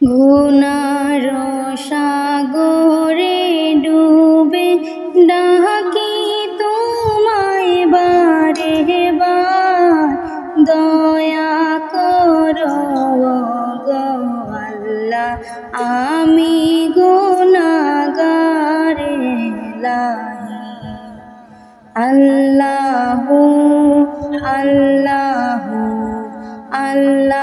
গুনার সাগরে ডুবে ডাকি তোমায় বারে বার দয়া করো গো আল্লাহ, আমি গুনাগারে লাহি। আল্লাহু আল্লাহু আল্লাহু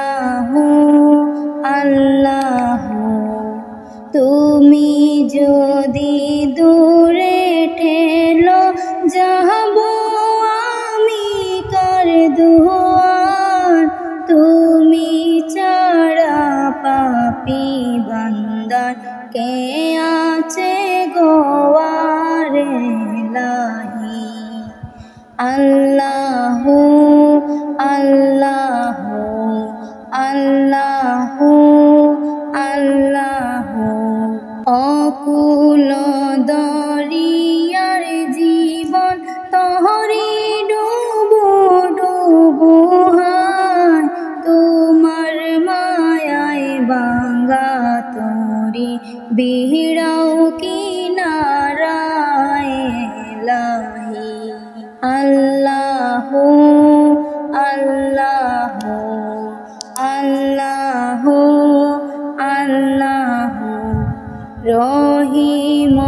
পাপি বান্দার কে আছে গোয়ারে লাহি আল্লাহ আল্লাহ আল্লাহ আল্লাহ। অকুল আল্লাহু আল্লাহু আল্লাহু আল্লাহু। রহিম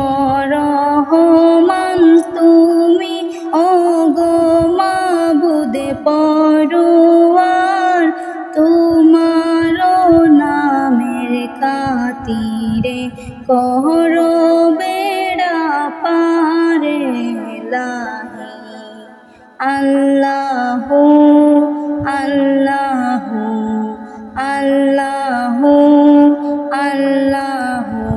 রহমান, তুমি ও গো মাবুদে পরোয়ার তোমার নামের খাতিরে কর আল্লাহু আল্লাহু আল্লাহু আল্লাহু।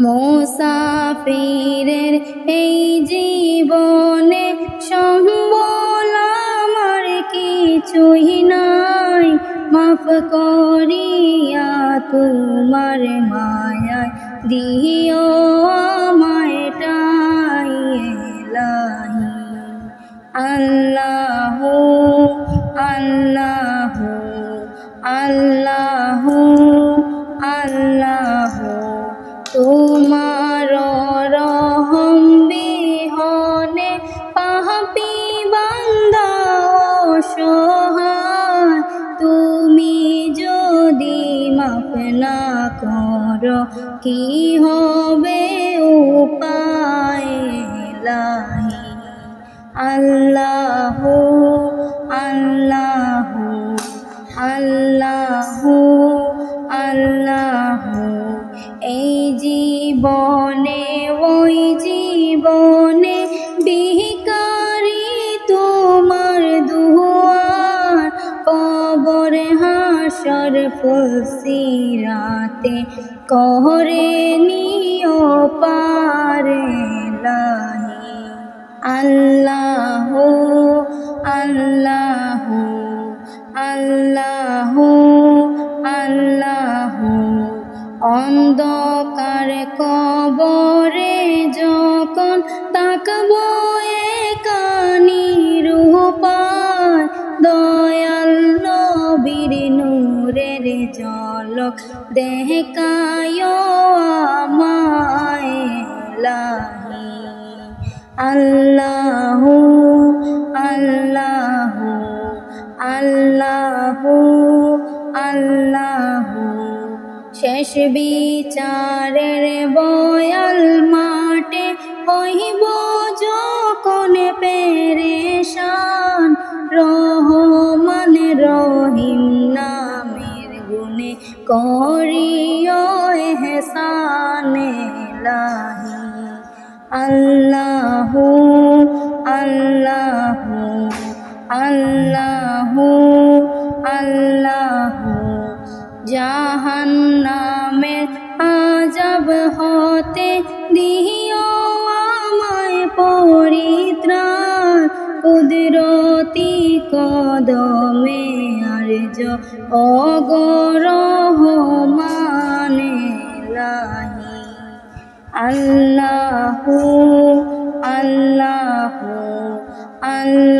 মুসাফিরের এই জীবনে সম্বল আমার কিছুই নাই। মাফ করিয়া তোমার মায়ায় দিও আমায় আল্লাহু আল্লাহু আল্লাহু আল্লাহু। তোমার রহম বিহনে পাপি বান্দা অসহায়। তুমি যদি মাফ না করো, কি হবে উপায়? লাহি আল্লাহু আল্লাহু আল্লাহু আল্লাহু। এই জীবনে, ওই জীবনে বিকারি তোমার দুয়ার, কবর হাসর ফুলসিরাতে কহরে নিও পারে লাহি। আল্লাহু আল্লাহু আল্লাহু আল্লাহু। অন্ধকার কবরে যখন তাকব কানি রূপায় দয়াল নবীর নূরের জলক দেহকায় আমায় লাহি আল্লাহু আল্লাহু আল্লাহু আল্লাহু। শেষ বিচারের বয়াল মাঠে হইব যখন পেরেশান, রহমান রহিম নামের গুণে করিও এহসানে লাহি আল্লাহু পরিত্রাণ কুদরতি কদমে আর্য অগরহ মানে লাহি আল্লাহু আল্লাহু আল্লাহু